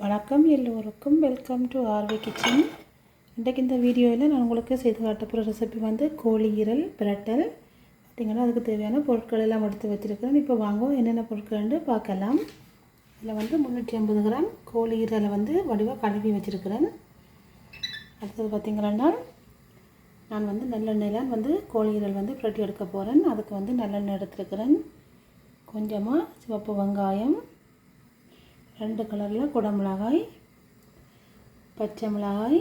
வணக்கம் எல்லோருக்கும். Welcome to RV kitchen இன்றைக்கு இந்த வீடியோவில் நான் உங்களுக்கு செய்து காட்ட போகிற ரெசிபி வந்து கோழி ஈரல் பிரட்டல். பார்த்திங்கன்னா அதுக்கு தேவையான பொருட்கள் எல்லாம் எடுத்து வச்சுருக்கிறேன். இப்போ வாங்க என்னென்ன பொருட்கள்னு பார்க்கலாம். இதில் வந்து முந்நூற்றி ஐம்பது கிராம் கோழி ஈரலை வந்து வடிவாக கழுவி வச்சுருக்கிறேன். அடுத்தது பார்த்திங்கன்னா நான் வந்து நல்லெண்ணெயில் வந்து கோழி ஈரல் வந்து புரட்டி எடுக்க போகிறேன் அதுக்கு வந்து நல்லெண்ணெய் எடுத்துருக்கிறேன். கொஞ்சமாக சிவப்பு வெங்காயம் ரெண்டு கலரில் குடமிளகாய் பச்சை மிளகாய்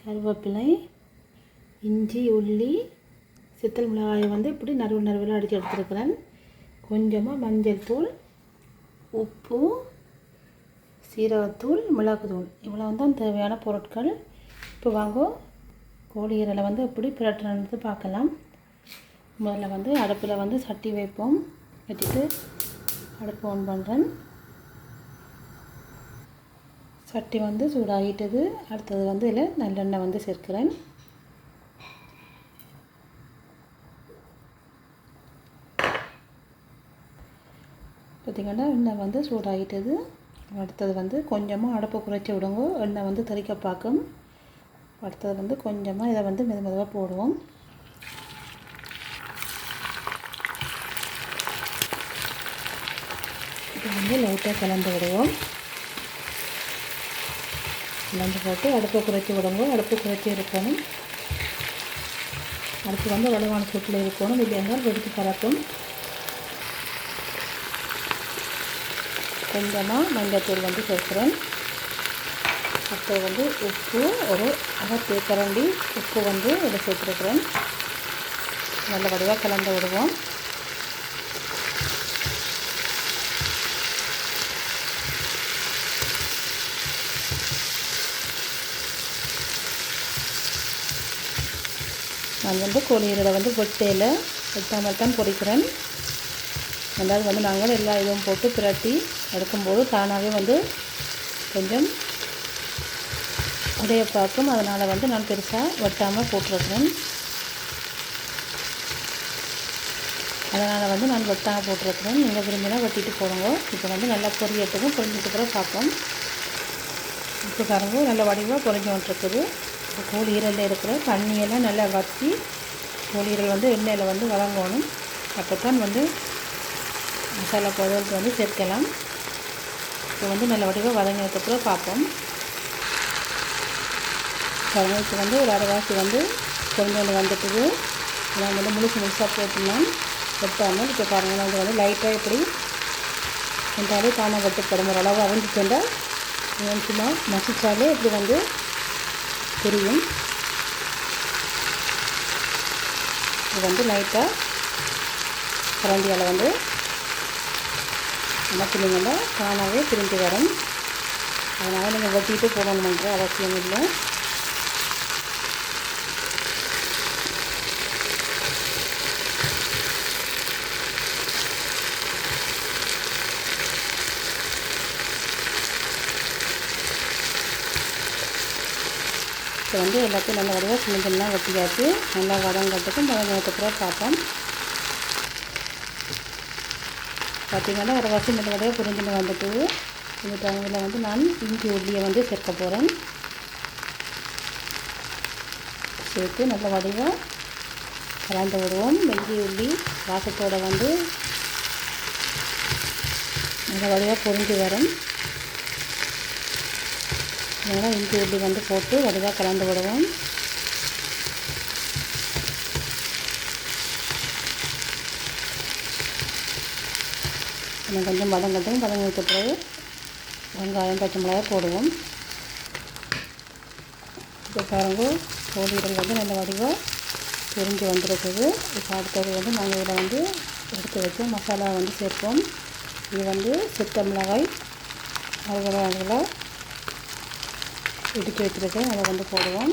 கருவேப்பிலை இஞ்சி உள்ளி சித்தல் மிளகாயை வந்து இப்படி நறுவு நறுவில் அடித்து எடுத்துருக்கிறேன். கொஞ்சமாக மஞ்சள் தூள் உப்பு சீரகத்தூள் மிளகுத்தூள் இவ்வளோ தான் தேவையான பொருட்கள். இப்போ வாங்கோ கோழி ஈரலை வந்து எப்படி பிரட்டுறது பார்க்கலாம். முதல்ல வந்து அடுப்பில் வந்து சட்டி வைப்போம். வச்சுட்டு அடுப்பு ஆன் பண்ணுறேன் சட்டி வந்து சூடாகிட்டது. அடுத்தது வந்து இதில் நல்லெண்ணெய் வந்து சேர்க்கிறேன். பார்த்திங்கன்னா எண்ணெய் வந்து சூடாகிட்டது. அடுத்தது வந்து கொஞ்சமாக அடுப்பை குறைச்சி விடுங்க. எண்ணெய் வந்து தெளிக்க பார்க்கும். அடுத்தது வந்து கொஞ்சமாக இதை வந்து மெது மெதுவாக போடுவோம். இது வந்து லைட்டாக கலந்து விடுவோம். கலந்து போட்டு அடுப்பை குறைச்சி விடுங்க அடுப்பு குறைச்சி இருக்கணும். அடுப்பு வந்து வலுவான சூட்டில் இருக்கணும். இல்லையானால் வெடித்து பறக்கும் கொஞ்சமாக மஞ்சத்தூள் வந்து சேர்க்குறேன். அப்போ வந்து உப்பு ஒரு அரை கரண்டி உப்பு வந்து இதை சேர்த்துருக்குறேன். நல்ல வடிவாக கலந்து விடுவோம். நான் வந்து கோழி ஈரலை வந்து வெட்டையில் வெட்டாமல் தான் பொரிக்கிறேன் ரெண்டாவது வந்து நாங்கள் எல்லா இதுவும் போட்டு பிரட்டி எடுக்கும்போது தானாகவே வந்து கொஞ்சம் உடைய பார்க்கும் அதனால் வந்து நான் பெருசாக வெட்டாமல் போட்டிருக்கிறேன். அதனால் வந்து நான் வெட்டாமல் போட்டிருக்கிறேன். நீங்கள் விரும்பினா வெட்டிட்டு போடுங்க. இப்போ வந்து நல்லா பொரியட்டுக்கும் பொரிஞ்சிட்டு கூட பார்ப்போம் இப்போ பாருங்க நல்ல வடிவாக பொரிஞ்சு வந்துருக்குது. கோழி ஈரலில் இருக்கிற தண்ணியெல்லாம் நல்லா வற்றி கோழி ஈரல் வந்து எண்ணெயில் வந்து வழங்கணும் அப்போ தான் வந்து மசாலா பொருளுக்கு வந்து சேர்க்கலாம். இப்போ வந்து நல்ல வடிவாக வதங்கினதுக்கப்புறம் பார்ப்போம். இப்போ வந்து ஒரு அரைவாசி வந்து கொஞ்சோண்டு வந்துட்டுது நான் வந்து முழுசு முழுசாக போட்டுலாம் வெட்டாமல் இப்போ பாருங்கள் நான் வந்து லைட்டாக இப்படி என்றாலே தானே வெட்டுப்படும். ஒரு அளவு அவிஞ்சிச்சுட்டால் சும்மா மசித்தாலே இப்படி வந்து தெரியும் இது வந்து லைட்டாக கரண்டியால் வந்து நீங்கள் தானாகவே திரும்பி வரும். அதனால் நீங்கள் வெட்டிட்டு போகணுன்ற அவசியம் இல்லை. இப்போ வந்து எல்லாத்தையும் நல்ல வடிவாக சின்ன சின்ன வெட்டியாச்சு. நல்லா வதங்கிறதுக்கும் வதங்கினதுக்கப்புறம் பார்ப்போம் பார்த்திங்கன்னா ஒரு வருஷம் நல்ல வடிவாக புரிஞ்சுன்னு வந்துட்டு இந்த டைமில் வந்து நான் இஞ்சி உள்ளியை வந்து சேர்க்க போகிறேன் சேர்த்து நல்ல வடிவாக கலந்து விடுவோம். வெள்ளி உள்ளி வாசத்தோடு வந்து நல்ல வடிவாக புரிஞ்சு வரும். அதனால் இஞ்சி உள்ளி வந்து போட்டு வடிவாக கலந்து விடுவோம். இன்னும் கொஞ்சம் வதங்கட்டும் வதங்கிட்ட பிறகு வெங்காயம் பச்சை மிளகாய் போடுவோம். இப்போ பாருங்க கோழிகள் வந்து நல்ல வடிவாக பிரிஞ்சு வந்துருக்குது. இப்போ அடுத்தது வந்து நாங்கள் இதில் வந்து எடுத்து வச்சு மசாலா வந்து சேர்ப்போம். இது வந்து சித்த மிளகாய் அதுபோல் அதில் இடித்து வச்சுருக்கேன் அதை வந்து போடுவோம்.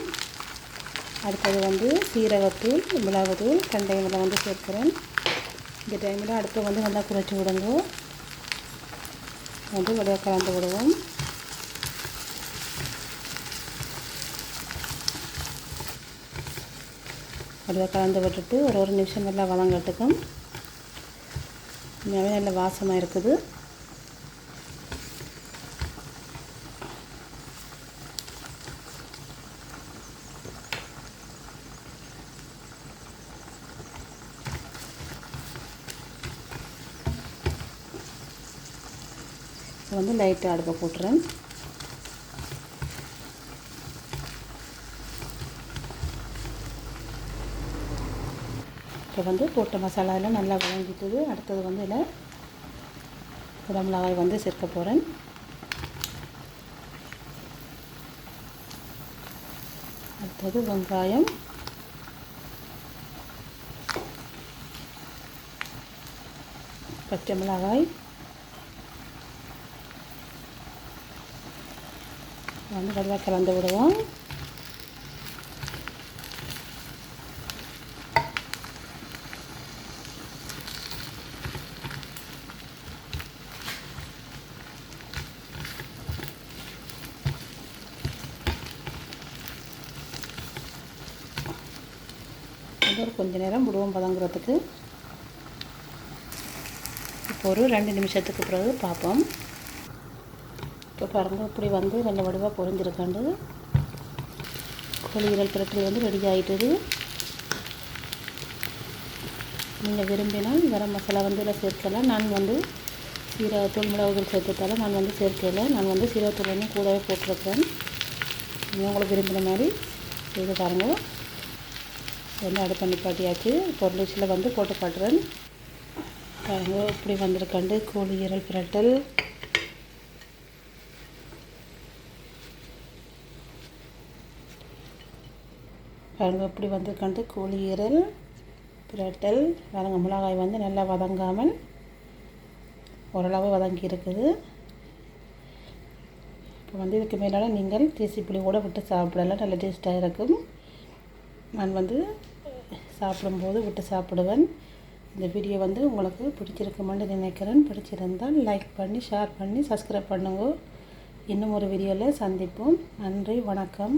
அடுத்தது வந்து சீரகத்தூள் மிளகுத்தூள் கண்டையில் வந்து சேர்க்குறேன். இந்த டைமில் அடுப்பை வந்து நல்லா குறைச்சி விடுங்க வந்து வடிவாக கலந்து விடுவோம். வடிவாக கலந்து விட்டுட்டு ஒரு ஒரு நிமிஷம் நல்லா வதங்கட்டுக்கும் உண்மையாகவே நல்ல வாசமாக இருக்குது. இப்போ வந்து லைட்டாக அடுப்பை போட்டுறேன். இப்போ வந்து போட்ட மசாலா எல்லாம் நல்லா வதங்கிட்டுது. அடுத்தது வந்து இதில் குடமிளகாய் வந்து சேர்க்க போகிறேன் அடுத்தது வெங்காயம். பச்சை மிளகாய். வந்து நல்லா கலந்து விடுவோம். இது ஒரு கொஞ்ச நேரம் விடுவோம் பதங்குறதுக்கு. இப்போ ஒரு ரெண்டு நிமிஷத்துக்கு பிறகு பார்ப்போம். இப்போ பாருங்கள் இப்படி வந்து நல்ல வடிவாக பொறிஞ்சிருக்காண்டு கோழி இரல் பிரட்டல் வந்து ரெடி ஆகிட்டது நீங்கள் விரும்பினால் கரம் மசாலா வந்து இதில் சேர்க்கலாம் நான் வந்து சீரகத்தூள் மிளகுகள் சேர்த்ததால் நான் வந்து சேர்க்கல. நான் வந்து சீரகத்தூள் வந்து கூடவே போட்டிருக்கிறேன். நீங்கள் உங்களுக்கு விரும்பின மாதிரி செய்து பாருங்கள். வந்து அடுப்பு நிப்பாட்டியாச்சு பொருளிச்சில் வந்து போட்டு காட்டுறேன். பாருங்கள் இப்படி வந்திருக்காண்டு கோழி இரல் பிரட்டல். பாருங்கள் எப்படி வந்திருக்காண்டு கோழி ஈரல் பிரட்டல் பாருங்க மிளகாய் வந்து நல்லா வதங்காமல் ஓரளவு வதங்கி இருக்குது. இப்போ வந்து இதுக்கு மேலால் நீங்கள் தேசி புளி கூட விட்டு சாப்பிடலாம் நல்ல டேஸ்ட்டாக இருக்கும். நான் வந்து சாப்பிடும்போது விட்டு சாப்பிடுவேன். இந்த வீடியோ வந்து உங்களுக்கு பிடிச்சிருக்குமான்னு நினைக்கிறேன். பிடிச்சிருந்தால் லைக் பண்ணி ஷேர் பண்ணி சப்ஸ்கிரைப் பண்ணுங்க. இன்னும் ஒரு வீடியோவில் சந்திப்போம். நன்றி வணக்கம்.